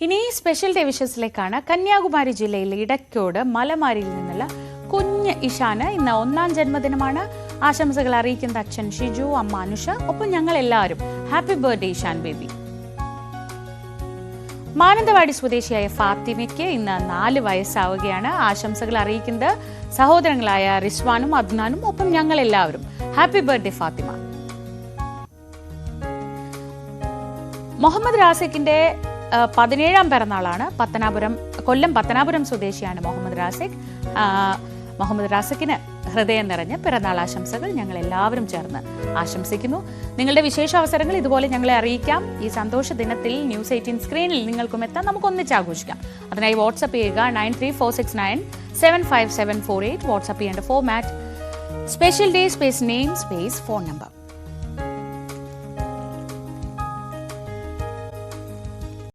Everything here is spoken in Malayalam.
ഇനി സ്പെഷ്യൽ ഡിവിഷൻസിലേക്കാണ് കന്യാകുമാരി ജില്ലയിലെ ഇടയ്ക്കോട് മലമാരിയിൽ നിന്നുള്ള കുഞ്ഞ് ഇഷാന് ഇന്ന് ഒന്നാം ജന്മദിനമാണ്. ആശംസകൾ അറിയിക്കുന്ന അച്ഛൻ ഷിജു അമ്മ അനുഷ ഒപ്പം ഞങ്ങൾ എല്ലാവരും happy birthday Ishan baby. Mananthavady സ്വദേശിയായ ഫാത്തിമയ്ക്ക് ഇന്ന് നാല് വയസ്സാവുകയാണ്. ആശംസകൾ അറിയിക്കുന്നത് സഹോദരങ്ങളായ റിസ്വാനും അദ്നാനും ഒപ്പം ഞങ്ങൾ എല്ലാവരും ഹാപ്പി ബർത്ത്ഡേ ഫാത്തിമ. മുഹമ്മദ് റാസിഖിന്റെ പതിനേഴാം പിറന്നാളാണ് പത്തനാപുരം കൊല്ലം പത്തനാപുരം സ്വദേശിയാണ് മുഹമ്മദ് റാസിഖ്. മുഹമ്മദ് റാസിഖിന് ഹൃദയം നിറഞ്ഞ പിറന്നാൾ ആശംസകൾ ഞങ്ങൾ എല്ലാവരും ചേർന്ന് ആശംസിക്കുന്നു. നിങ്ങളുടെ വിശേഷ അവസരങ്ങൾ ഇതുപോലെ ഞങ്ങളെ അറിയിക്കാം. ഈ സന്തോഷ ദിനത്തിൽ ന്യൂസ് എയ്റ്റീൻ സ്ക്രീനിൽ നിങ്ങൾക്കും എത്താം. നമുക്ക് ഒന്നിച്ച് ആഘോഷിക്കാം. അതിനായി വാട്സപ്പ് ചെയ്യുക nine three four six nine seven five seven four eight. WhatsApp ചെയ്യേണ്ട format special day space name space phone number